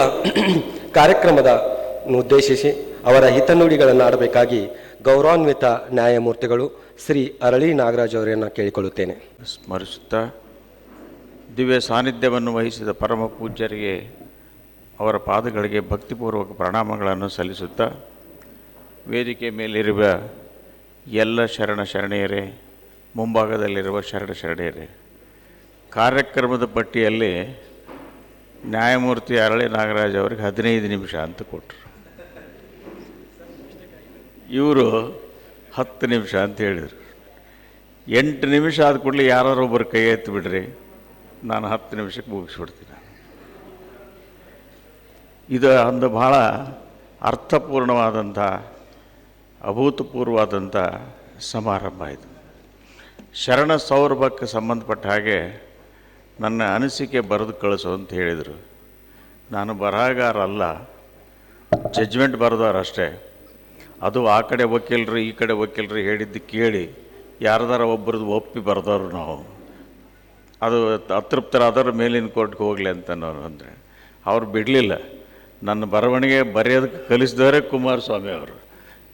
ಕಾರ್ಯಕ್ರಮದ ಉದ್ದೇಶಿಸಿ ಅವರ ಹಿತನುಡಿಗಳನ್ನು ಆಡಬೇಕಾಗಿ ಗೌರವಾನ್ವಿತ ನ್ಯಾಯಮೂರ್ತಿಗಳು ಶ್ರೀ ಅರಳಿ ನಾಗರಾಜ್ ಅವರನ್ನು ಕೇಳಿಕೊಳ್ಳುತ್ತೇನೆ. ಸ್ಮರಿಸುತ್ತಾ ದಿವ್ಯ ಸಾನ್ನಿಧ್ಯವನ್ನು ವಹಿಸಿದ ಪರಮ ಪೂಜ್ಯರಿಗೆ ಅವರ ಪಾದಗಳಿಗೆ ಭಕ್ತಿಪೂರ್ವಕ ಪ್ರಣಾಮಗಳನ್ನು ಸಲ್ಲಿಸುತ್ತಾ ವೇದಿಕೆ ಮೇಲಿರುವ ಎಲ್ಲ ಶರಣ ಶರಣೆಯರೇ, ಮುಂಭಾಗದಲ್ಲಿರುವ ಶರಣ ಶರಣೆಯರೇ, ಕಾರ್ಯಕ್ರಮದ ಪಟ್ಟಿಯಲ್ಲಿ ನ್ಯಾಯಮೂರ್ತಿ ಅರಳಿ ನಾಗರಾಜ್ ಅವರಿಗೆ ಹದಿನೈದು ನಿಮಿಷ ಅಂತ ಕೊಟ್ಟರು ಇವರು ಹತ್ತು ನಿಮಿಷ ಅಂತ ಹೇಳಿದರು. ಎಂಟು ನಿಮಿಷ ಆದ ಕೂಡಲೇ ಯಾರು ಒಬ್ಬರು ಕೈ ಎತ್ತಿ ಬಿಡ್ರಿ, ನಾನು ಹತ್ತು ನಿಮಿಷಕ್ಕೆ ಮುಗಿಸ್ಬಿಡ್ತೀನಿ. ಇದು ಒಂದು ಭಾಳ ಅರ್ಥಪೂರ್ಣವಾದಂಥ ಅಭೂತಪೂರ್ವವಾದಂಥ ಸಮಾರಂಭ ಇದು. ಶರಣ ಸೌರಭಕ್ಕೆ ಸಂಬಂಧಪಟ್ಟ ಹಾಗೆ ನನ್ನ ಅನಿಸಿಕೆ ಬರೆದು ಕಳಿಸು ಅಂತ ಹೇಳಿದರು. ನಾನು ಬರಹಗಾರ ಅಲ್ಲ ಜಡ್ಜ್ಮೆಂಟ್ ಬರೆದವ್ರು ಅಷ್ಟೇ. ಅದು ಆ ಕಡೆ ವಕೀಲರು, ಈ ಕಡೆ ವಕೀಲರು ಹೇಳಿದ್ದು ಕೇಳಿ ಯಾರ್ದಾರ ಒಬ್ಬರದ್ದು ಒಪ್ಪಿ ಬರೆದವ್ರು ನಾವು. ಅದು ಅತೃಪ್ತರಾದವ್ರ ಮೇಲಿನ ಕೋರ್ಟ್ಗೆ ಹೋಗಲಿ ಅಂತ ನಾನು ಅಂದರೆ. ಅವ್ರು ಬಿಡಲಿಲ್ಲ. ನನ್ನ ಬರವಣಿಗೆ ಬರೆಯೋದಕ್ಕೆ ಕಲಿಸಿದವರೇ ಕುಮಾರಸ್ವಾಮಿ ಅವರು.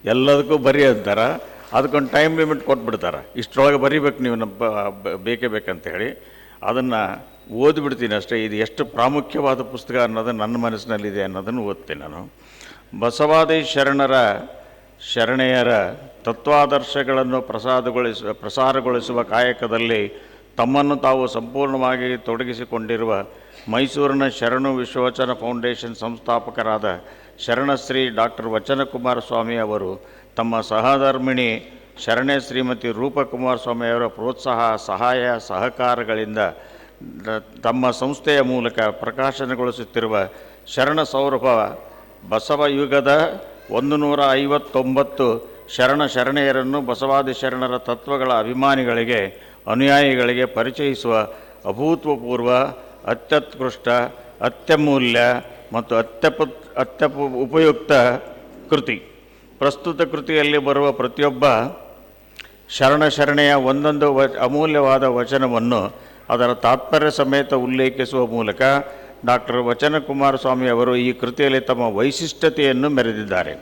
ಎಲ್ಲದಕ್ಕೂ ಬರಿ ಅಂತಾರೆ. ಅದಕ್ಕೊಂದು ಟೈಮ್ ಲಿಮಿಟ್ ಕೊಟ್ಬಿಡ್ತಾರೆ. ಇಷ್ಟರೊಳಗೆ ಬರಿಬೇಕು ನೀವು ನಮ್ಮ ಬೇಕೇ ಬೇಕಂತ ಹೇಳಿ. ಅದನ್ನು ಓದಿಬಿಡ್ತೀನಿ ಅಷ್ಟೇ. ಇದು ಎಷ್ಟು ಪ್ರಾಮುಖ್ಯವಾದ ಪುಸ್ತಕ ಅನ್ನೋದು ನನ್ನ ಮನಸ್ಸಿನಲ್ಲಿದೆ ಅನ್ನೋದನ್ನು ಓದ್ತೀನಿ ನಾನು. ಬಸವಾದಿ ಶರಣರ, ಶರಣೆಯರ ತತ್ವಾದರ್ಶಗಳನ್ನು ಪ್ರಸಾದಗೊಳಿಸುವ ಪ್ರಸಾರಗೊಳಿಸುವ ಕಾಯಕದಲ್ಲಿ ತಮ್ಮನ್ನು ತಾವು ಸಂಪೂರ್ಣವಾಗಿ ತೊಡಗಿಸಿಕೊಂಡಿರುವ ಮೈಸೂರಿನ ಶರಣು ವಿಶ್ವವಚನ ಫೌಂಡೇಶನ್ ಸಂಸ್ಥಾಪಕರಾದ ಶರಣಶ್ರೀ ಡಾಕ್ಟರ್ ವಚನಕುಮಾರ ಸ್ವಾಮಿ ಅವರು ತಮ್ಮ ಸಹಧರ್ಮಿಣಿ ಶರಣೆ ಶ್ರೀಮತಿ ರೂಪಕುಮಾರ ಸ್ವಾಮಿಯವರ ಪ್ರೋತ್ಸಾಹ, ಸಹಾಯ, ಸಹಕಾರಗಳಿಂದ ತಮ್ಮ ಸಂಸ್ಥೆಯ ಮೂಲಕ ಪ್ರಕಾಶನಗೊಳಿಸುತ್ತಿರುವ ಶರಣ ಸೌರಭ ಬಸವ ಯುಗದ ಒಂದು ನೂರ ಐವತ್ತೊಂಬತ್ತು ಶರಣ ಶರಣೆಯರನ್ನು ಬಸವಾದಿ ಶರಣರ ತತ್ವಗಳ ಅಭಿಮಾನಿಗಳಿಗೆ, ಅನುಯಾಯಿಗಳಿಗೆ ಪರಿಚಯಿಸುವ ಅಭೂತಪೂರ್ವ, ಅತ್ಯತ್ಕೃಷ್ಟ, ಅತ್ಯಮೂಲ್ಯ ಮತ್ತು ಅತ್ಯಪ ಅತ್ಯಪ, ಉಪಯುಕ್ತ ಕೃತಿ. ಪ್ರಸ್ತುತ ಕೃತಿಯಲ್ಲಿ ಬರುವ ಪ್ರತಿಯೊಬ್ಬ ಶರಣ ಶರಣೆಯ ಒಂದೊಂದು ವ ಅಮೂಲ್ಯವಾದ ವಚನವನ್ನು ಅದರ ತಾತ್ಪರ್ಯ ಸಮೇತ ಉಲ್ಲೇಖಿಸುವ ಮೂಲಕ ಡಾಕ್ಟರ್ ವಚನಕುಮಾರ ಸ್ವಾಮಿ ಅವರು ಈ ಕೃತಿಯಲ್ಲಿ ತಮ್ಮ ವೈಶಿಷ್ಟ್ಯತೆಯನ್ನು ಮೆರೆದಿದ್ದಾರೆ.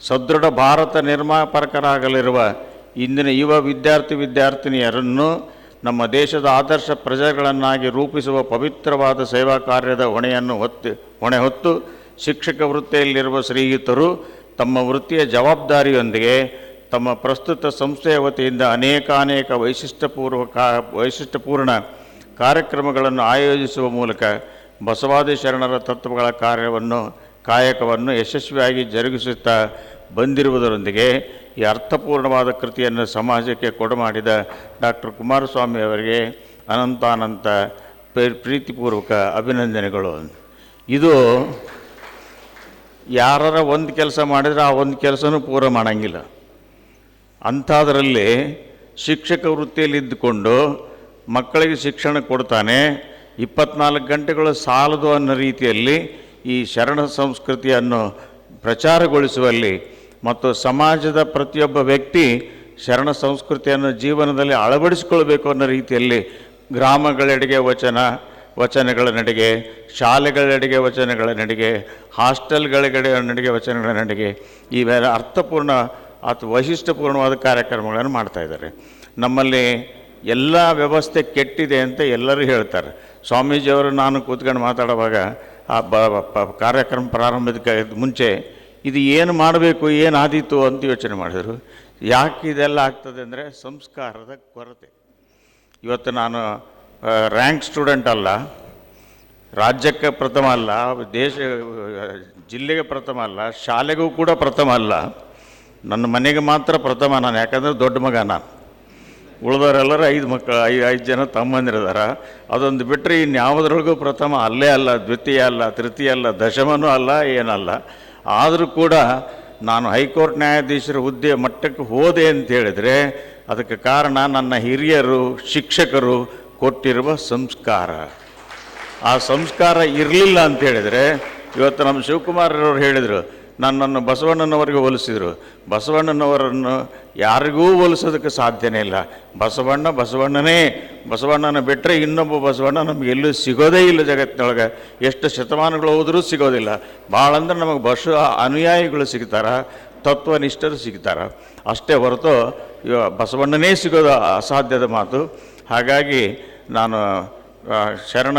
ಸದೃಢ ಭಾರತ ನಿರ್ಮಾಪಕರಾಗಲಿರುವ ಇಂದಿನ ಯುವ ವಿದ್ಯಾರ್ಥಿ ವಿದ್ಯಾರ್ಥಿನಿಯರನ್ನು ನಮ್ಮ ದೇಶದ ಆದರ್ಶ ಪ್ರಜೆಗಳನ್ನಾಗಿ ರೂಪಿಸುವ ಪವಿತ್ರವಾದ ಸೇವಾ ಕಾರ್ಯದ ಹೊಣೆಯನ್ನು ಹೊತ್ತು, ಹೊಣೆ ಹೊತ್ತು ಶಿಕ್ಷಕ ವೃತ್ತಿಯಲ್ಲಿರುವ ಶ್ರೀಯುತರು ತಮ್ಮ ವೃತ್ತಿಯ ಜವಾಬ್ದಾರಿಯೊಂದಿಗೆ ತಮ್ಮ ಪ್ರಸ್ತುತ ಸಂಸ್ಥೆಯ ವತಿಯಿಂದ ಅನೇಕಾನೇಕ ವೈಶಿಷ್ಟ್ಯಪೂರ್ವ ಕಾ, ವೈಶಿಷ್ಟ್ಯಪೂರ್ಣ ಕಾರ್ಯಕ್ರಮಗಳನ್ನು ಆಯೋಜಿಸುವ ಮೂಲಕ ಬಸವಾದಿ ಶರಣರ ತತ್ವಗಳ ಕಾರ್ಯವನ್ನು, ಕಾಯಕವನ್ನು ಯಶಸ್ವಿಯಾಗಿ ಜರುಗಿಸುತ್ತಾ ಬಂದಿರುವುದರೊಂದಿಗೆ ಈ ಅರ್ಥಪೂರ್ಣವಾದ ಕೃತಿಯನ್ನು ಸಮಾಜಕ್ಕೆ ಕೊಡಮಾಡಿದ ಡಾಕ್ಟರ್ ಕುಮಾರಸ್ವಾಮಿ ಅವರಿಗೆ ಅನಂತಾನಂತ ಪ್ರೀ- ಪ್ರೀತಿಪೂರ್ವಕ ಅಭಿನಂದನೆಗಳು. ಇದು ಯಾರರ ಒಂದು ಕೆಲಸ ಮಾಡಿದರೆ ಆ ಒಂದು ಕೆಲಸನೂ ಪೂರ ಮಾಡಂಗಿಲ್ಲ. ಅಂಥದ್ರಲ್ಲಿ ಶಿಕ್ಷಕ ವೃತ್ತಿಯಲ್ಲಿ ಇದ್ದುಕೊಂಡು ಮಕ್ಕಳಿಗೆ ಶಿಕ್ಷಣ ಕೊಡ್ತಾನೆ. ಇಪ್ಪತ್ನಾಲ್ಕು ಗಂಟೆಗಳು ಸಾಲದು ಅನ್ನೋ ರೀತಿಯಲ್ಲಿ ಈ ಶರಣ ಸಂಸ್ಕೃತಿಯನ್ನು ಪ್ರಚಾರಗೊಳಿಸುವಲ್ಲಿ ಮತ್ತು ಸಮಾಜದ ಪ್ರತಿಯೊಬ್ಬ ವ್ಯಕ್ತಿ ಶರಣ ಸಂಸ್ಕೃತಿಯನ್ನು ಜೀವನದಲ್ಲಿ ಅಳವಡಿಸಿಕೊಳ್ಬೇಕು ಅನ್ನೋ ರೀತಿಯಲ್ಲಿ ಗ್ರಾಮಗಳೆಡೆಗೆ ವಚನ, ವಚನಗಳ ನಡಿಗೆ, ಶಾಲೆಗಳೆಡೆಗೆ ವಚನಗಳ ನಡಿಗೆ ಹಾಸ್ಟೆಲ್ಗಳಿಗೆ ನಡಿಗೆ ವಚನಗಳ ನಡಿಗೆ, ಇವೆಲ್ಲ ಅರ್ಥಪೂರ್ಣ ಅಥವಾ ವೈಶಿಷ್ಟ್ಯಪೂರ್ಣವಾದ ಕಾರ್ಯಕ್ರಮಗಳನ್ನು ಮಾಡ್ತಾ ಇದ್ದಾರೆ. ನಮ್ಮಲ್ಲಿ ಎಲ್ಲ ವ್ಯವಸ್ಥೆ ಕೆಟ್ಟಿದೆ ಅಂತ ಎಲ್ಲರೂ ಹೇಳ್ತಾರೆ. ಸ್ವಾಮೀಜಿಯವರು ನಾನು ಕೂತ್ಕೊಂಡು ಮಾತಾಡುವಾಗ ಆ ಬ ಕಾರ್ಯಕ್ರಮ ಪ್ರಾರಂಭದ ಮುಂಚೆ ಇದು ಏನು ಮಾಡಬೇಕು, ಏನು ಆದೀತು ಅಂತ ಯೋಚನೆ ಮಾಡಿದರು. ಯಾಕೆ ಇದೆಲ್ಲ ಆಗ್ತದೆ ಅಂದರೆ ಸಂಸ್ಕಾರದ ಕೊರತೆ. ಇವತ್ತು ನಾನು ರ್ಯಾಂಕ್ ಸ್ಟೂಡೆಂಟ್ ಅಲ್ಲ, ರಾಜ್ಯಕ್ಕೆ ಪ್ರಥಮ ಅಲ್ಲ, ದೇಶ, ಜಿಲ್ಲೆಗೆ ಪ್ರಥಮ ಅಲ್ಲ, ಶಾಲೆಗೂ ಕೂಡ ಪ್ರಥಮ ಅಲ್ಲ. ನನ್ನ ಮನೆಗೆ ಮಾತ್ರ ಪ್ರಥಮ ನಾನು, ಯಾಕಂದರೆ ದೊಡ್ಡ ಮಗ ನಾನು. ಉಳಿದವರೆಲ್ಲರೂ ಐದು ಮಕ್ಕಳು ಐ, ಐದು ಜನ ತಮ್ಮಂದಿರಿದಾರ. ಅದೊಂದು ಬಿಟ್ಟರೆ ಇನ್ಯಾವುದ್ರೊಳಗೂ ಪ್ರಥಮ ಅಲ್ಲೇ ಅಲ್ಲ, ದ್ವಿತೀಯ ಅಲ್ಲ, ತೃತೀಯ ಅಲ್ಲ, ದಶಮನೂ ಅಲ್ಲ, ಏನಲ್ಲ. ಆದರೂ ಕೂಡ ನಾನು ಹೈಕೋರ್ಟ್ ನ್ಯಾಯಾಧೀಶರ ಹುದ್ದೆ ಮಟ್ಟಕ್ಕೆ ಹೋದೆ ಅಂತ ಹೇಳಿದರೆ, ಅದಕ್ಕೆ ಕಾರಣ ನನ್ನ ಹಿರಿಯರು, ಶಿಕ್ಷಕರು ಕೊಟ್ಟಿರುವ ಸಂಸ್ಕಾರ. ಆ ಸಂಸ್ಕಾರ ಇರಲಿಲ್ಲ ಅಂತ ಹೇಳಿದರೆ, ಇವತ್ತು ನಮ್ಮ ಶಿವಕುಮಾರ್ ಅವರು ಹೇಳಿದರು ನನ್ನನ್ನು ಬಸವಣ್ಣನವರಿಗೆ ಹೋಲಿಸಿದರು. ಬಸವಣ್ಣನವರನ್ನು ಯಾರಿಗೂ ಹೋಲಿಸೋದಕ್ಕೆ ಸಾಧ್ಯನೇ ಇಲ್ಲ. ಬಸವಣ್ಣ ಬಸವಣ್ಣನೇ. ಬಸವಣ್ಣನ ಬಿಟ್ಟರೆ ಇನ್ನೊಬ್ಬ ಬಸವಣ್ಣ ನಮಗೆ ಎಲ್ಲೂ ಸಿಗೋದೇ ಇಲ್ಲ ಜಗತ್ತಿನೊಳಗೆ. ಎಷ್ಟು ಶತಮಾನಗಳು ಹೋದರೂ ಸಿಗೋದಿಲ್ಲ. ಭಾಳ ಅಂದ್ರೆ ನಮಗೆ ಬಸ ಅನುಯಾಯಿಗಳು ಸಿಗ್ತಾರ, ತತ್ವನಿಷ್ಠರು ಸಿಗ್ತಾರ. ಅಷ್ಟೇ ಹೊರತು ಇವ ಬಸವಣ್ಣನೇ ಸಿಗೋದು ಅಸಾಧ್ಯದ ಮಾತು. ಹಾಗಾಗಿ ನಾನು ಶರಣ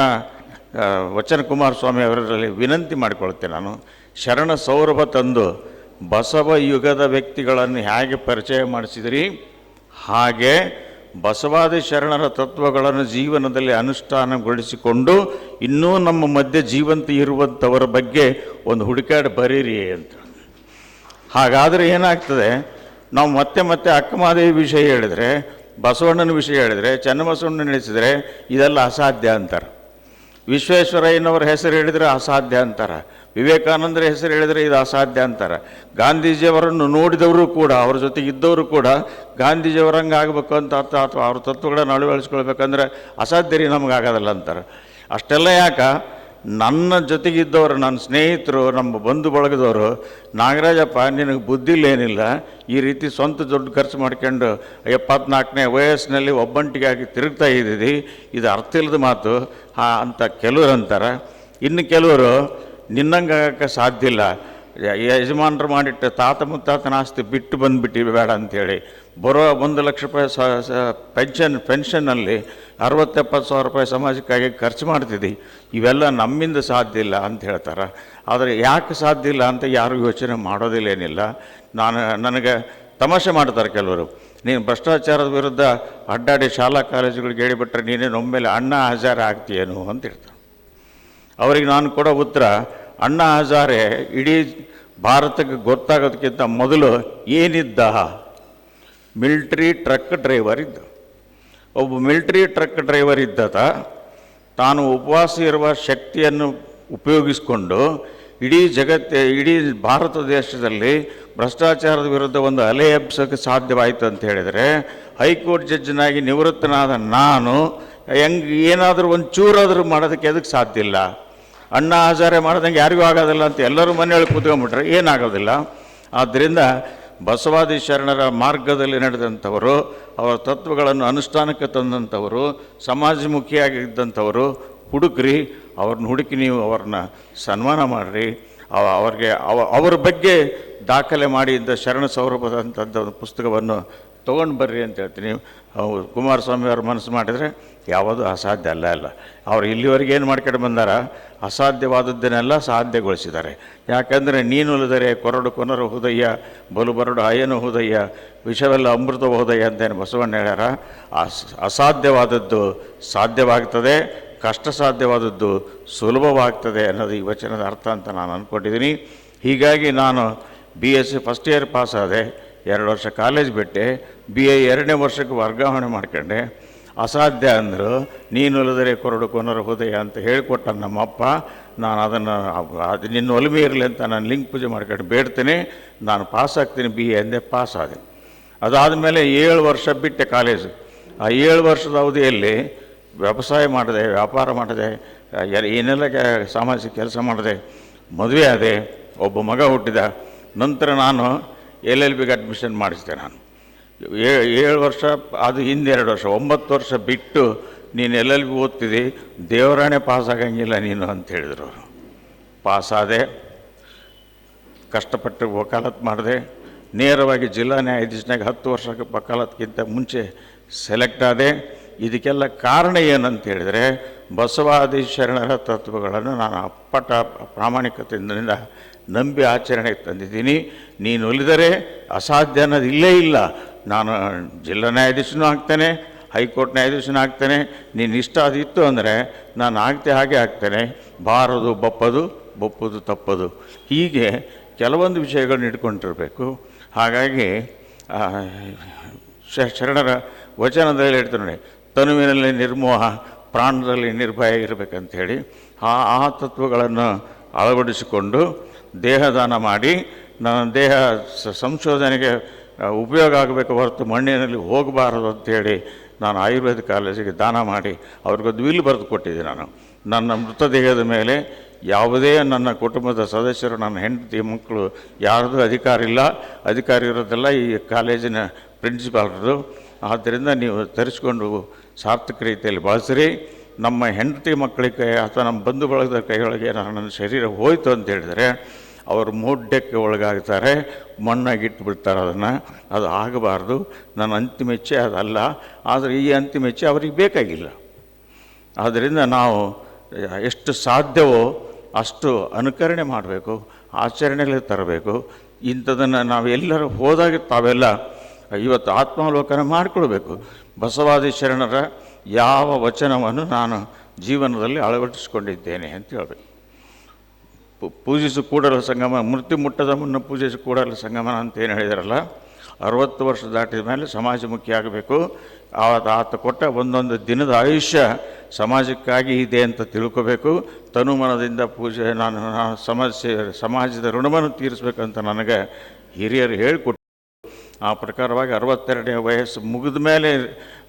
ವಚನ ಕುಮಾರಸ್ವಾಮಿ ಅವರಲ್ಲಿ ವಿನಂತಿ ಮಾಡಿಕೊಳ್ತೇನೆ ನಾನು. ಶರಣ ಸೌರಭ ತಂದು ಬಸವ ಯುಗದ ವ್ಯಕ್ತಿಗಳನ್ನು ಹೇಗೆ ಪರಿಚಯ ಮಾಡಿಸಿದಿರಿ? ಹಾಗೆ ಬಸವಾದಿ ಶರಣರ ತತ್ವಗಳನ್ನು ಜೀವನದಲ್ಲಿ ಅನುಷ್ಠಾನಗೊಳಿಸಿಕೊಂಡು ಇನ್ನೂ ನಮ್ಮ ಮಧ್ಯೆ ಜೀವಂತ ಇರುವಂಥವರ ಬಗ್ಗೆ ಒಂದು ಹುಡುಕಾಡಿ ಬರೀರಿ ಅಂತ. ಹಾಗಾದರೆ ಏನಾಗ್ತದೆ? ನಾವು ಮತ್ತೆ ಮತ್ತೆ ಅಕ್ಕಮಹಾದೇವಿ ವಿಷಯ ಹೇಳಿದರೆ, ಬಸವಣ್ಣನ ವಿಷಯ ಹೇಳಿದರೆ ಚನ್ನಬಸವಣ್ಣ ನಡೆಸಿದರೆ ಇದೆಲ್ಲ ಅಸಾಧ್ಯ ಅಂತಾರೆ. ವಿಶ್ವೇಶ್ವರಯ್ಯನವರ ಹೆಸರು ಹೇಳಿದರೆ ಅಸಾಧ್ಯ ಅಂತಾರೆ. ವಿವೇಕಾನಂದರ ಹೆಸರು ಹೇಳಿದರೆ ಇದು ಅಸಾಧ್ಯ ಅಂತಾರೆ. ಗಾಂಧೀಜಿಯವರನ್ನು ನೋಡಿದವರು ಕೂಡ, ಅವ್ರ ಜೊತೆಗೆ ಇದ್ದವರು ಕೂಡ ಗಾಂಧೀಜಿಯವರಂಗೆ ಆಗಬೇಕು ಅಂತ ಅರ್ಥ ಅಥವಾ ಅವ್ರ ತತ್ವಗಳನ್ನು ಅಳವಡಿಸ್ಕೊಳ್ಬೇಕಂದ್ರೆ ಅಸಾಧ್ಯ ರೀ ನಮಗಾಗೋದಲ್ಲ ಅಂತಾರೆ. ಅಷ್ಟೆಲ್ಲ ಯಾಕ? ನನ್ನ ಜೊತೆಗಿದ್ದವರು ನನ್ನ ಸ್ನೇಹಿತರು, ನಮ್ಮ ಬಂಧು ಬಳಗದವರು, ನಾಗರಾಜಪ್ಪ, ನಿನಗೆ ಬುದ್ಧಿಲೇನಿಲ್ಲ ಈ ರೀತಿ ಸ್ವಂತ ದುಡ್ಡು ಖರ್ಚು ಮಾಡ್ಕೊಂಡು ಎಪ್ಪತ್ನಾಲ್ಕನೇ ವಯಸ್ಸಿನಲ್ಲಿ ಒಬ್ಬಂಟಿಗಾಗಿ ತಿರುಗ್ತಾ ಇದ್ದೀವಿ ಇದು ಅರ್ಥ ಇಲ್ಲದ ಮಾತು ಅಂತ ಕೆಲವರು ಅಂತಾರೆ. ಇನ್ನು ಕೆಲವರು ನಿನ್ನಂಗೆ ಆಗಕ್ಕೆ ಸಾಧ್ಯ ಇಲ್ಲ. ಯಜಮಾನರು ಮಾಡಿಟ್ಟ ತಾತ ಮುತ್ತಾತನ ಆಸ್ತಿ ಬಿಟ್ಟು ಬಂದುಬಿಟ್ಟಿ ಬೇಡ ಅಂಥೇಳಿ ಬರೋ ಒಂದು ಲಕ್ಷ ರೂಪಾಯಿ ಸ ಪೆನ್ಷನ್, ಪೆನ್ಷನ್ನಲ್ಲಿ ಅರವತ್ತೆಪ್ಪತ್ತು ಸಾವಿರ ರೂಪಾಯಿ ಸಮಾಜಕ್ಕಾಗಿ ಖರ್ಚು ಮಾಡ್ತಿದ್ದಿ. ಇವೆಲ್ಲ ನಮ್ಮಿಂದ ಸಾಧ್ಯ ಇಲ್ಲ ಅಂತ ಹೇಳ್ತಾರೆ. ಆದರೆ ಯಾಕೆ ಸಾಧ್ಯ ಇಲ್ಲ ಅಂತ ಯಾರೂ ಯೋಚನೆ ಮಾಡೋದಿಲ್ಲ ಏನಿಲ್ಲ. ನಾನು, ನನಗೆ ತಮಾಷೆ ಮಾಡ್ತಾರೆ ಕೆಲವರು. ನೀನು ಭ್ರಷ್ಟಾಚಾರದ ವಿರುದ್ಧ ಅಡ್ಡಾಡಿ ಶಾಲಾ ಕಾಲೇಜುಗಳಿಗೆ ಹೇಳಿಬಿಟ್ರೆ ನೀನೇನು ಒಮ್ಮೆಲೆ ಅಣ್ಣ ಹಜಾರ ಆಗ್ತೀಯೇನು ಅಂತ ಹೇಳ್ತಾರೆ. ಅವರಿಗೆ ನಾನು ಕೊಡೋ ಉತ್ತರ ಅಣ್ಣಾ ಹಜಾರೆ, ಇಡೀ ಭಾರತಕ್ಕೆ ಗೊತ್ತಾಗೋದಕ್ಕಿಂತ ಮೊದಲು ಏನಿದ್ದ? ಮಿಲ್ಟ್ರಿ ಟ್ರಕ್ ಡ್ರೈವರ್ ಇದ್ದ. ಒಬ್ಬ ಮಿಲ್ಟ್ರಿ ಟ್ರಕ್ ಡ್ರೈವರ್ ಇದ್ದತ, ತಾನು ಉಪವಾಸ ಇರುವ ಶಕ್ತಿಯನ್ನು ಉಪಯೋಗಿಸಿಕೊಂಡು ಇಡೀ ಜಗತ್ತೆ, ಇಡೀ ಭಾರತ ದೇಶದಲ್ಲಿ ಭ್ರಷ್ಟಾಚಾರದ ವಿರುದ್ಧ ಒಂದು ಅಲೆ ಎಬ್ಸೋಕ್ಕೆ ಸಾಧ್ಯವಾಯಿತು ಅಂತ ಹೇಳಿದರೆ, ಹೈಕೋರ್ಟ್ ಜಡ್ಜ್ನಾಗಿ ನಿವೃತ್ತನಾದ ನಾನು, ಹೆಂಗೆ ಏನಾದರೂ ಒಂದು ಚೂರಾದರೂ ಮಾಡೋದಕ್ಕೆ ಅದಕ್ಕೆ ಸಾಧ್ಯ ಇಲ್ಲ? ಅಣ್ಣ ಆಚಾರ್ಯ ಮಾಡ್ದಂಗೆ ಯಾರಿಗೂ ಆಗೋದಿಲ್ಲ ಅಂತ ಎಲ್ಲರೂ ಮನೆಯೊಳಗೆ ಕೂತ್ಕೊಂಡ್ಬಿಟ್ರೆ ಏನಾಗೋದಿಲ್ಲ. ಆದ್ದರಿಂದ ಬಸವಾದಿ ಶರಣರ ಮಾರ್ಗದಲ್ಲಿ ನಡೆದಂಥವರು, ಅವರ ತತ್ವಗಳನ್ನು ಅನುಷ್ಠಾನಕ್ಕೆ ತಂದಂಥವರು, ಸಮಾಜಮುಖಿಯಾಗಿದ್ದಂಥವರು, ಹುಡುಕ್ರಿ, ಅವ್ರನ್ನ ಹುಡುಕಿ ನೀವು ಅವ್ರನ್ನ ಸನ್ಮಾನ ಮಾಡಿರಿ. ಅವ ಅವ್ರಿಗೆ ಅವ ಅವರ ಬಗ್ಗೆ ದಾಖಲೆ ಮಾಡಿದ್ದ ಶರಣ ಸೌರಭದಂಥದ್ದು ಪುಸ್ತಕವನ್ನು ತೊಗೊಂಡು ಬರ್ರಿ ಅಂತ ಹೇಳ್ತೀನಿ. ಕುಮಾರಸ್ವಾಮಿ ಅವ್ರ ಮನಸ್ಸು ಮಾಡಿದರೆ ಯಾವುದು ಅಸಾಧ್ಯ ಅಲ್ಲ ಅಲ್ಲ. ಅವ್ರು ಇಲ್ಲಿವರೆಗೆ ಏನು ಮಾಡ್ಕೊಂಡು ಬಂದಾರ? ಅಸಾಧ್ಯವಾದದ್ದನ್ನೆಲ್ಲ ಸಾಧ್ಯಗೊಳಿಸಿದ್ದಾರೆ. ಯಾಕಂದರೆ ನೀನುಲದರೆ ಕೊರಡು ಕೊನರು ಹೃದಯ ಬಲು ಬರಡು ಅಯ್ಯನು ಹುದಯ್ಯ, ವಿಷವೆಲ್ಲ ಅಮೃತ ಹೋದಯ್ಯ ಅಂತೇನು ಬಸವಣ್ಣ ಹೇಳ್ಯಾರ? ಅಸ್, ಅಸಾಧ್ಯವಾದದ್ದು ಸಾಧ್ಯವಾಗ್ತದೆ ಕಷ್ಟ ಸಾಧ್ಯವಾದದ್ದು ಸುಲಭವಾಗ್ತದೆ ಅನ್ನೋದು ಈ ವಚನದ ಅರ್ಥ ಅಂತ ನಾನು ಅಂದ್ಕೊಂಡಿದ್ದೀನಿ ಹೀಗಾಗಿ ನಾನು B S C first year pass ಆದೆ. ಎರಡು ವರ್ಷ ಕಾಲೇಜ್ ಬಿಟ್ಟೆ ಬಿ ಎ ಎರಡನೇ ವರ್ಷಕ್ಕೆ ವರ್ಗಾವಣೆ ಮಾಡ್ಕೊಂಡೆ. ಅಸಾಧ್ಯ ಅಂದರು, ನೀನು ಇಲ್ಲದರೆ ಕೊರಡು ಕೊನರ ಹೃದಯ? ಅಂತ ಹೇಳಿಕೊಟ್ಟ ನಮ್ಮಪ್ಪ. ನಾನು ಅದನ್ನು, ಅದು ನಿನ್ನ ಒಲಿಮೆ ಇರಲಿ ಅಂತ ನಾನು ಲಿಂಗ್ ಪೂಜೆ ಮಾಡ್ಕೊಂಡು ಬೇಡ್ತೀನಿ. ನಾನು ಪಾಸ್ ಆಗ್ತೀನಿ ಬಿ ಎ ಅಂದೆ ಪಾಸ್ ಆದೆ. ಅದಾದಮೇಲೆ ಏಳು ವರ್ಷ ಬಿಟ್ಟೆ ಕಾಲೇಜು ಆ ಏಳು ವರ್ಷದ ಅವಧಿಯಲ್ಲಿ ವ್ಯವಸಾಯ ಮಾಡಿದೆ, ವ್ಯಾಪಾರ ಮಾಡಿದೆ ಏನೆಲ್ಲ ಸಾಮಾಜಿಕ ಕೆಲಸ ಮಾಡಿದೆ. ಮದುವೆ ಆದೆ, ಒಬ್ಬ ಮಗ ಹುಟ್ಟಿದ. ನಂತರ ನಾನು ಎಲ್ ಎಲ್ ಬಿಗೆ ಅಡ್ಮಿಷನ್ ಮಾಡಿಸಿದೆ ನಾನು. ಏಳು ವರ್ಷ, ಅದು ಹಿಂದೆರಡು ವರ್ಷ, ಒಂಬತ್ತು ವರ್ಷ ಬಿಟ್ಟು ನೀನು ಎಲ್ ಎಲ್ ಬಿ ಓದ್ತಿದ್ದಿ ದೇವರಾಣೆ ಪಾಸ್ ಆಗಂಗಿಲ್ಲ ನೀನು ಅಂತ ಹೇಳಿದರು ಪಾಸಾದೆ ಕಷ್ಟಪಟ್ಟು ವಕಾಲತ್ ಮಾಡಿದೆ, ನೇರವಾಗಿ ಜಿಲ್ಲಾ ನ್ಯಾಯಾಧೀಶನಾಗ ಹತ್ತು ವರ್ಷಕ್ಕೆ ವಕಾಲತ್ಗಿಂತ ಮುಂಚೆ ಸೆಲೆಕ್ಟ್ ಆದೆ ಇದಕ್ಕೆಲ್ಲ ಕಾರಣ ಏನಂತ ಹೇಳಿದರೆ ಬಸವಾದಿ ಶರಣರ ತತ್ವಗಳನ್ನು ನಾನು ಅಪ್ಪಟ ಪ್ರಾಮಾಣಿಕತೆಯಿಂದ ನಂಬಿ ಆಚರಣೆಗೆ ತಂದಿದ್ದೀನಿ. ನೀನು ಒಲಿದರೆ ಅಸಾಧ್ಯ ಅನ್ನೋದು ಇಲ್ಲೇ ಇಲ್ಲ. ನಾನು ಜಿಲ್ಲಾ ನ್ಯಾಯಾಧೀಶನೂ ಆಗ್ತೇನೆ, ಹೈಕೋರ್ಟ್ ನ್ಯಾಯಾಧೀಶನೂ ಆಗ್ತೇನೆ. ನೀನು ಇಷ್ಟ ಅದಿತ್ತು ಅಂದರೆ ನಾನು ಆಗ್ತೆ ಹಾಗೆ ಆಗ್ತೇನೆ. ಬಾರದು ಬಪ್ಪದು ಬಪ್ಪದು ತಪ್ಪದು. ಹೀಗೆ ಕೆಲವೊಂದು ವಿಷಯಗಳನ್ನ ಇಟ್ಕೊಂಡಿರಬೇಕು. ಹಾಗಾಗಿ ಶರಣರ ವಚನದಲ್ಲಿ ಹೇಳ್ತಾರೆ ನೋಡಿ. ತನುವಿನಲ್ಲಿ ನಿರ್ಮೋಹ, ಪ್ರಾಣದಲ್ಲಿ ನಿರ್ಭಯ ಇರಬೇಕಂಥೇಳಿ ಆ ಆ ತತ್ವಗಳನ್ನು ಅಳವಡಿಸಿಕೊಂಡು ದೇಹದಾನ ಮಾಡಿ ನನ್ನ ದೇಹ ಸಂಶೋಧನೆಗೆ ಉಪಯೋಗ ಆಗಬೇಕು ಹೊರತು ಮಣ್ಣಿನಲ್ಲಿ ಹೋಗಬಾರದು ಅಂತೇಳಿ ನಾನು ಆಯುರ್ವೇದ ಕಾಲೇಜಿಗೆ ದಾನ ಮಾಡಿ ಅವ್ರಿಗೊಂದು ವಿಲ್ ಬರೆದು ಕೊಟ್ಟಿದ್ದೆ ನಾನು. ನನ್ನ ಮೃತದೇಹದ ಮೇಲೆ ಯಾವುದೇ ನನ್ನ ಕುಟುಂಬದ ಸದಸ್ಯರು, ನನ್ನ ಹೆಂಡತಿ, ಮಕ್ಕಳು ಯಾರದು ಅಧಿಕಾರ ಇಲ್ಲ. ಅಧಿಕಾರ ಇರೋದೆಲ್ಲ ಈ ಕಾಲೇಜಿನ ಪ್ರಿನ್ಸಿಪಾಲ್ರದು ಆದ್ದರಿಂದ ನೀವು ತರಿಸ್ಕೊಂಡು ಸಾರ್ಥಕ ರೀತಿಯಲ್ಲಿ ಬಳಸಿರಿ. ನಮ್ಮ ಹೆಂಡತಿ ಮಕ್ಕಳಿಗೆ ಅಥವಾ ನಮ್ಮ ಬಂಧು ಬಳಗದ ಕೈಗಳಿಗೆ ನನ್ನ ಶರೀರ ಹೋಯಿತು ಅಂತ ಹೇಳಿದರೆ, ಅವರು ಮೂಢ್ಯಕ್ಕೆ ಒಳಗಾಗ್ತಾರೆ ಮಣ್ಣಾಗಿ ಇಟ್ಟು ಬಿಡ್ತಾರೆ ಅದನ್ನು. ಅದು ಆಗಬಾರ್ದು. ನನ್ನ ಅಂತಿಮ ಇಚ್ಛೆ ಅದಲ್ಲ. ಆದರೆ ಈ ಅಂತಿಮ ಅವ್ರಿಗೆ ಬೇಕಾಗಿಲ್ಲ. ಆದ್ದರಿಂದ ನಾವು ಎಷ್ಟು ಸಾಧ್ಯವೋ ಅಷ್ಟು ಅನುಕರಣೆ ಮಾಡಬೇಕು, ಆಚರಣೆಗಳಿಗೆ ತರಬೇಕು. ಇಂಥದನ್ನು ನಾವು ಎಲ್ಲರೂ ಹೋದಾಗ ತಾವೆಲ್ಲ ಇವತ್ತು ಆತ್ಮಾವಲೋಕನ ಮಾಡಿಕೊಳ್ಬೇಕು. ಬಸವಾದಿ ಶರಣರ ಯಾವ ವಚನವನ್ನು ನಾನು ಜೀವನದಲ್ಲಿ ಅಳವಡಿಸಿಕೊಂಡಿದ್ದೇನೆ ಅಂತ ಹೇಳಬೇಕು. ಪೂಜಿಸು ಕೂಡಲ ಸಂಗಮ, ಮೃತ್ಯು ಮುಟ್ಟದ ಮುನ್ನ ಪೂಜಿಸು ಕೂಡಲ ಸಂಗಮನ ಅಂತ ಏನು ಹೇಳಿದಾರಲ್ಲ? ಅರವತ್ತು ವರ್ಷ ದಾಟಿದ ಮೇಲೆ ಸಮಾಜಮುಖಿ ಆಗಬೇಕು. ಆತ ಆತ ಕೊಟ್ಟ ಒಂದೊಂದು ದಿನದ ಆಯುಷ್ಯ ಸಮಾಜಕ್ಕಾಗಿ ಇದೆ ಅಂತ ತಿಳ್ಕೋಬೇಕು. ತನುಮನದಿಂದ ಪೂಜೆ, ನಾನು ನಾನು ಸಮಾಜ ಸಮಾಜದ ಋಣವನ್ನು ತೀರಿಸಬೇಕಂತ ನನಗೆ ಹಿರಿಯರು ಹೇಳಿಕೊಟ್ಟು ಆ ಪ್ರಕಾರವಾಗಿ ಅರವತ್ತೆರಡನೇ ವಯಸ್ಸು ಮುಗಿದ ಮೇಲೆ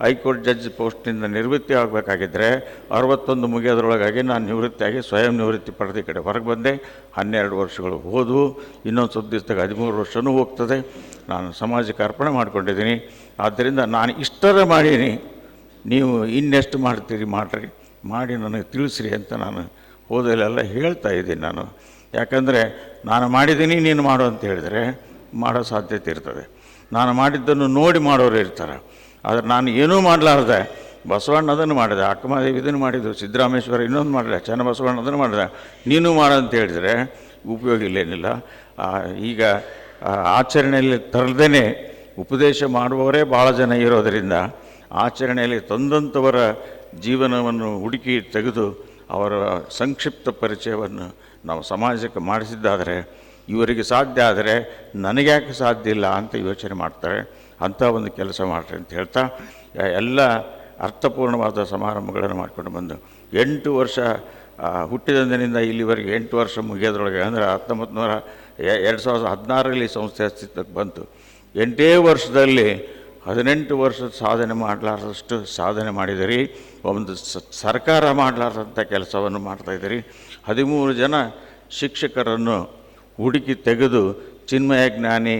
ಹೈಕೋರ್ಟ್ ಜಡ್ಜ್ ಪೋಸ್ಟ್ನಿಂದ ನಿವೃತ್ತಿ ಆಗಬೇಕಾಗಿದ್ದರೆ ಅರವತ್ತೊಂದು ಮುಗಿಯೋದ್ರೊಳಗಾಗಿ ನಾನು ನಿವೃತ್ತಿಯಾಗಿ ಸ್ವಯಂ ನಿವೃತ್ತಿ ಪಡೆದ ಕಡೆ ಹೊರಗೆ ಬಂದೆ. ಹನ್ನೆರಡು ವರ್ಷಗಳು ಹೋದವು ಇನ್ನೊಂದು ಸ್ವಲ್ಪ ದಿವಸದಾಗ ಹದಿಮೂರು ವರ್ಷವೂ ಹೋಗ್ತದೆ. ನಾನು ಸಮಾಜಕ್ಕೆ ಅರ್ಪಣೆ ಮಾಡಿಕೊಂಡಿದ್ದೀನಿ. ಆದ್ದರಿಂದ ನಾನು ಇಷ್ಟರ ಮಾಡೀನಿ. ನೀವು ಇನ್ನೆಷ್ಟು ಮಾಡ್ತೀರಿ ಮಾಡಿರಿ, ಮಾಡಿ ನನಗೆ ತಿಳಿಸ್ರಿ ಅಂತ ನಾನು ಓದಲೆಲ್ಲ ಹೇಳ್ತಾ ಇದ್ದೀನಿ ನಾನು. ಯಾಕಂದರೆ ನಾನು ಮಾಡಿದ್ದೀನಿ, ನೀನು ಮಾಡು ಅಂತ ಹೇಳಿದರೆ ಮಾಡೋ ಸಾಧ್ಯತೆ ಇರ್ತದೆ. ನಾನು ಮಾಡಿದ್ದನ್ನು ನೋಡಿ ಮಾಡೋರು ಇರ್ತಾರೆ. ಆದರೆ ನಾನು ಏನೂ ಮಾಡಲಾರ್ದೆ. ಬಸವಣ್ಣ ಅದನ್ನು ಮಾಡಿದೆ. ಅಕ್ಕಮಹಾದೇವಿ ಇದನ್ನು ಮಾಡಿದ್ದು. ಸಿದ್ದರಾಮೇಶ್ವರ ಇನ್ನೊಂದು ಮಾಡಿದೆ. ಚನ್ನಬಸವಣ್ಣ ಅದನ್ನು ಮಾಡಿದೆ. ನೀನು ಮಾಡು ಅಂತ ಹೇಳಿದರೆ ಉಪಯೋಗ ಇಲ್ಲೇನಿಲ್ಲ. ಈಗ ಆಚರಣೆಯಲ್ಲಿ ತರದೇ ಉಪದೇಶ ಮಾಡುವವರೇ ಭಾಳ ಜನ ಇರೋದರಿಂದ ಆಚರಣೆಯಲ್ಲಿ ತಂದಂಥವರ ಜೀವನವನ್ನು ಹುಡುಕಿ ತೆಗೆದು ಅವರ ಸಂಕ್ಷಿಪ್ತ ಪರಿಚಯವನ್ನು ನಾವು ಸಮಾಜಕ್ಕೆ ಮಾಡಿಸಿದ್ದಾದರೆ ಇವರಿಗೆ ಸಾಧ್ಯ ಆದರೆ ನನಗ್ಯಾಕೆ ಸಾಧ್ಯ ಇಲ್ಲ ಅಂತ ಯೋಚನೆ ಮಾಡ್ತಾರೆ. ಅಂಥ ಒಂದು ಕೆಲಸ ಮಾಡ್ರಿ ಅಂತ ಹೇಳ್ತಾ ಎಲ್ಲ ಅರ್ಥಪೂರ್ಣವಾದ ಸಮಾರಂಭಗಳನ್ನು ಮಾಡಿಕೊಂಡು ಬಂದು ಎಂಟು ವರ್ಷ ಹುಟ್ಟಿದಂದಿನಿಂದ ಇಲ್ಲಿವರೆಗೆ ಎಂಟು ವರ್ಷ ಮುಗಿಯೋದ್ರೊಳಗೆ ಅಂದರೆ ಹತ್ತೊಂಬತ್ತು ನೂರ ಎರಡು ಸಾವಿರದ ಹದಿನಾರರಲ್ಲಿ ಸಂಸ್ಥೆ ಅಸ್ತಿತ್ವಕ್ಕೆ ಬಂತು. ಎಂಟೇ ವರ್ಷದಲ್ಲಿ ಹದಿನೆಂಟು ವರ್ಷದ ಸಾಧನೆ ಮಾಡಲಾರದಷ್ಟು ಸಾಧನೆ ಮಾಡಿದಿರಿ. ಒಂದು ಸರ್ಕಾರ ಮಾಡಲಾರ್ದಂಥ ಕೆಲಸವನ್ನು ಮಾಡ್ತಾಯಿದ್ದೀರಿ ಹದಿಮೂರು ಜನ ಶಿಕ್ಷಕರನ್ನು ಹುಡುಕಿ ತೆಗೆದು ಚಿನ್ಮಯ ಜ್ಞಾನಿ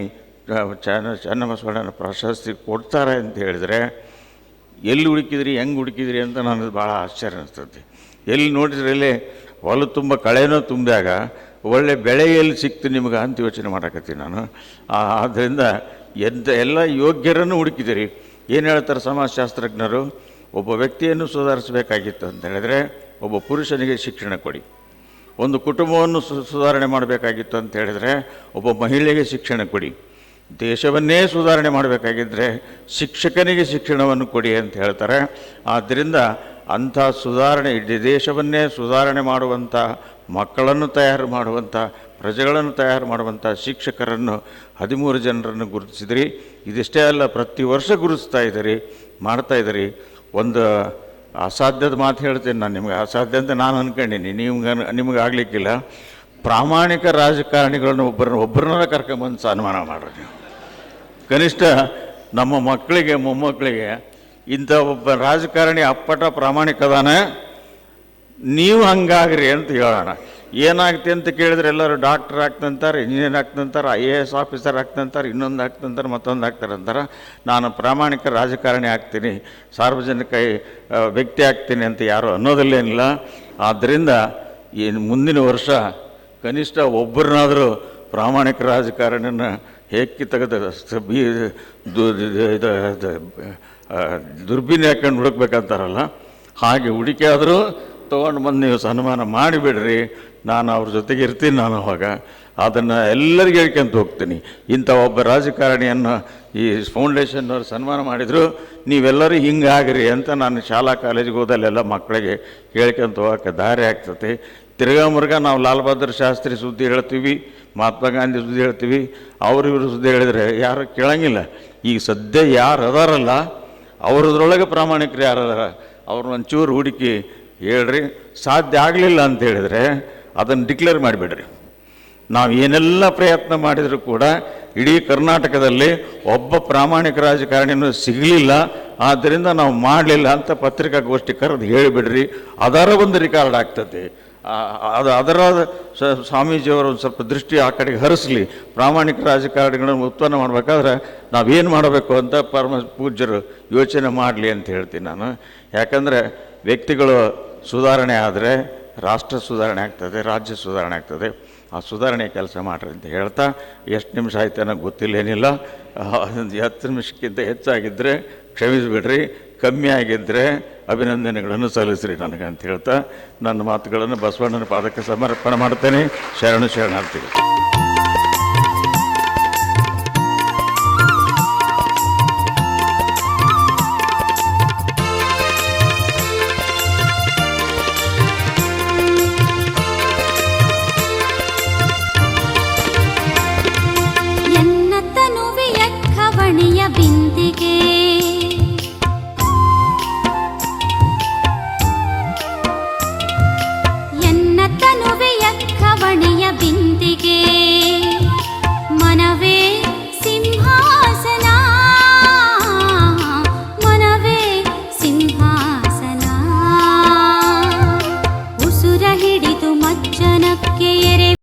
ಚನ್ನ ಚನ್ನಬಸವಣ್ಣನ ಪ್ರಶಸ್ತಿ ಕೊಡ್ತಾರೆ ಅಂತ ಹೇಳಿದರೆ, ಎಲ್ಲಿ ಹುಡುಕಿದ್ರಿ, ಹೆಂಗೆ ಹುಡುಕಿದ್ರಿ ಅಂತ ನನಗೆ ಭಾಳ ಆಶ್ಚರ್ಯ ಅನಿಸ್ತದೆ ಎಲ್ಲಿ ನೋಡಿದ್ರಲ್ಲಿ ಹೊಲ ತುಂಬ ಕಳೆನೋ ತುಂಬಿದಾಗ ಒಳ್ಳೆ ಬೆಳೆ ಎಲ್ಲಿ ಸಿಕ್ತು ನಿಮ್ಗೆ ಅಂತ ಯೋಚನೆ ಮಾಡಕತ್ತೀನಿ ನಾನು. ಆದ್ದರಿಂದ ಎಂಥ ಎಲ್ಲ ಯೋಗ್ಯರನ್ನು ಹುಡುಕಿದಿರಿ ಏನು ಹೇಳ್ತಾರೆ ಸಮಾಜಶಾಸ್ತ್ರಜ್ಞರು? ಒಬ್ಬ ವ್ಯಕ್ತಿಯನ್ನು ಸುಧಾರಿಸಬೇಕಾಗಿತ್ತು ಅಂತ ಹೇಳಿದ್ರೆ, ಒಬ್ಬ ಪುರುಷನಿಗೆ ಶಿಕ್ಷಣ ಕೊಡಿ. ಒಂದು ಕುಟುಂಬವನ್ನು ಸುಧಾರಣೆ ಮಾಡಬೇಕಾಗಿತ್ತು ಅಂತ ಹೇಳಿದರೆ ಒಬ್ಬ ಮಹಿಳೆಗೆ ಶಿಕ್ಷಣ ಕೊಡಿ. ದೇಶವನ್ನೇ ಸುಧಾರಣೆ ಮಾಡಬೇಕಾಗಿದ್ದರೆ ಶಿಕ್ಷಕನಿಗೆ ಶಿಕ್ಷಣವನ್ನು ಕೊಡಿ ಅಂತ ಹೇಳ್ತಾರೆ. ಆದ್ದರಿಂದ ಅಂಥ ಸುಧಾರಣೆ, ಇಡೀ ದೇಶವನ್ನೇ ಸುಧಾರಣೆ ಮಾಡುವಂಥ ಮಕ್ಕಳನ್ನು ತಯಾರು ಮಾಡುವಂಥ, ಪ್ರಜೆಗಳನ್ನು ತಯಾರು ಮಾಡುವಂಥ ಶಿಕ್ಷಕರನ್ನು ಹದಿಮೂರು ಜನರನ್ನು ಗುರುತಿಸಿದಿರಿ. ಇದಿಷ್ಟೇ ಅಲ್ಲ, ಪ್ರತಿ ವರ್ಷ ಗುರುತಿಸ್ತಾ ಇದ್ದೀರಿ, ಮಾಡ್ತಾ ಇದ್ದೀರಿ. ಒಂದು ಅಸಾಧ್ಯದ ಮಾತು ಹೇಳ್ತೀನಿ ನಾನು ನಿಮಗೆ. ಅಸಾಧ್ಯ ಅಂತ ನಾನು ಅಂದ್ಕೊಂಡೀನಿ ನಿಮ್ಗೆ ನಿಮ್ಗೆ ಆಗಲಿಕ್ಕಿಲ್ಲ. ಪ್ರಾಮಾಣಿಕ ರಾಜಕಾರಣಿಗಳನ್ನು ಒಬ್ಬರನ್ನ ಒಬ್ಬರನ್ನ ಕರ್ಕೊಂಬಂದು ಸನ್ಮಾನ ಮಾಡ್ರಿ ನೀವು. ಕನಿಷ್ಠ ನಮ್ಮ ಮಕ್ಕಳಿಗೆ, ಮೊಮ್ಮಕ್ಕಳಿಗೆ ಇಂಥ ಒಬ್ಬ ರಾಜಕಾರಣಿ ಅಪ್ಪಟ ಪ್ರಾಮಾಣಿಕದಾನ ನೀವು ಹಂಗಾಗ್ರಿ ಅಂತ ಹೇಳೋಣ. ಏನಾಗ್ತಿ ಅಂತ ಕೇಳಿದ್ರೆ ಎಲ್ಲರೂ ಡಾಕ್ಟರ್ ಆಗ್ತಂತಾರೆ ಇಂಜಿನಿಯರ್ ಆಗ್ತಂತಾರೆ ಐ ಎ ಎಸ್ ಆಫೀಸರ್ ಆಗ್ತಂತಾರೆ ಇನ್ನೊಂದು ಆಗ್ತಂತಾರೆ ಮತ್ತೊಂದು ಆಗ್ತಾರೆ ಅಂತಾರೆ. ನಾನು ಪ್ರಾಮಾಣಿಕ ರಾಜಕಾರಣಿ ಆಗ್ತೀನಿ ಸಾರ್ವಜನಿಕ ವ್ಯಕ್ತಿ ಆಗ್ತೀನಿ ಅಂತ ಯಾರು ಅನ್ನೋದಲ್ಲೇನಿಲ್ಲ. ಆದ್ದರಿಂದ ಈ ಮುಂದಿನ ವರ್ಷ ಕನಿಷ್ಠ ಒಬ್ಬರನ್ನಾದರೂ ಪ್ರಾಮಾಣಿಕ ರಾಜಕಾರಣಿನ ಹೇಗೆ ತೆಗೆದು ಬಿ ದು- ದು- ಇದು- ಇದು, ಆ, ಹಾಕೊಂಡು ಹುಡುಕ್ಬೇಕಂತಾರಲ್ಲ. ಹಾಗೆ ಹುಡುಕಿ ಆದರೂ ತೊಗೊಂಡು ಬಂದು ನೀವು ಸನ್ಮಾನ ಮಾಡಿಬಿಡ್ರಿ. ನಾನು ಅವ್ರ ಜೊತೆಗೆ ಇರ್ತೀನಿ ನಾನು ಅವಾಗ. ಅದನ್ನು ಎಲ್ಲರಿಗೆ ಹೇಳ್ಕೊಂತ ಹೋಗ್ತೀನಿ. ಇಂಥ ಒಬ್ಬ ರಾಜಕಾರಣಿಯನ್ನು ಈ ಫೌಂಡೇಶನ್ನವ್ರು ಸನ್ಮಾನ ಮಾಡಿದರು. ನೀವೆಲ್ಲರೂ ಹಿಂಗಾಗ್ರಿ ಅಂತ ನಾನು ಶಾಲಾ ಕಾಲೇಜಿಗೆ ಹೋದಲ್ಲೆಲ್ಲ ಮಕ್ಕಳಿಗೆ ಹೇಳ್ಕೊಂತ ಹೋಗೋಕ್ಕೆ ದಾರಿ ಆಗ್ತದೆ. ತಿರ್ಗಾ ಮುರುಗ ನಾವು ಲಾಲ್ ಬಹದ್ದೂರ್ ಶಾಸ್ತ್ರಿ ಸುದ್ದಿ ಹೇಳ್ತೀವಿ, ಮಹಾತ್ಮ ಗಾಂಧಿ ಸುದ್ದಿ ಹೇಳ್ತೀವಿ. ಅವ್ರು ಇವರು ಸುದ್ದಿ ಹೇಳಿದರೆ ಯಾರು ಕೇಳಂಗಿಲ್ಲ. ಈಗ ಸದ್ಯ ಯಾರು ಅದಾರಲ್ಲ, ಅವ್ರದ್ರೊಳಗೆ ಪ್ರಾಮಾಣಿಕರು ಯಾರು ಅದಾರ? ಅವ್ರನ್ನ ಒಂಚೂರು ಹುಡುಕಿ ಹೇಳ್ರಿ, ಸಾಧ್ಯ ಆಗಲಿಲ್ಲ ಅಂತ ಹೇಳಿದರೆ ಅದನ್ನು ಡಿಕ್ಲೇರ್ ಮಾಡಿಬಿಡ್ರಿ. ನಾವು ಏನೆಲ್ಲ ಪ್ರಯತ್ನ ಮಾಡಿದರೂ ಕೂಡ ಇಡೀ ಕರ್ನಾಟಕದಲ್ಲಿ ಒಬ್ಬ ಪ್ರಾಮಾಣಿಕ ರಾಜಕಾರಣಿನೂ ಸಿಗಲಿಲ್ಲ ಆದ್ದರಿಂದ ನಾವು ಮಾಡಲಿಲ್ಲ ಅಂತ ಪತ್ರಿಕಾಗೋಷ್ಠಿ ಕರೆದು ಹೇಳಿಬಿಡ್ರಿ. ಅದರ ಒಂದು ರಿಕಾರ್ಡ್ ಆಗ್ತದೆ. ಅದು ಅದರ ಸ್ವಾಮೀಜಿಯವರು ಒಂದು ಸ್ವಲ್ಪ ದೃಷ್ಟಿ ಆ ಕಡೆಗೆ ಹರಿಸಲಿ. ಪ್ರಾಮಾಣಿಕ ರಾಜಕಾರಣಿಗಳನ್ನು ಉತ್ಪನ್ನ ಮಾಡಬೇಕಾದ್ರೆ ನಾವೇನು ಮಾಡಬೇಕು ಅಂತ ಪರಮ ಪೂಜ್ಯರು ಯೋಚನೆ ಮಾಡಲಿ ಅಂತ ಹೇಳ್ತೀನಿ ನಾನು. ಯಾಕಂದರೆ ವ್ಯಕ್ತಿಗಳು ಸುಧಾರಣೆ ಆದರೆ ರಾಷ್ಟ್ರ ಸುಧಾರಣೆ ಆಗ್ತದೆ, ರಾಜ್ಯ ಸುಧಾರಣೆ ಆಗ್ತದೆ. ಆ ಸುಧಾರಣೆ ಕೆಲಸ ಮಾಡ್ರಿ ಅಂತ ಹೇಳ್ತಾ, ಎಷ್ಟು ನಿಮಿಷ ಆಯ್ತು ಏನಿಲ್ಲ. ಒಂದು ಹತ್ತು ನಿಮಿಷಕ್ಕಿಂತ ಹೆಚ್ಚಾಗಿದ್ದರೆ ಕ್ಷಮಿಸಿಬಿಡ್ರಿ, ಕಮ್ಮಿ ಆಗಿದ್ದರೆ ಅಭಿನಂದನೆಗಳನ್ನು ಸಲ್ಲಿಸ್ರಿ ನನಗೆ ಅಂತ ಹೇಳ್ತಾ, ನನ್ನ ಮಾತುಗಳನ್ನು ಬಸವಣ್ಣನ ಪಾದಕ್ಕೆ ಸಮರ್ಪಣೆ ಮಾಡ್ತೇನೆ. ಶರಣು ಶರಣಾರ್ಥಿಗಳು. के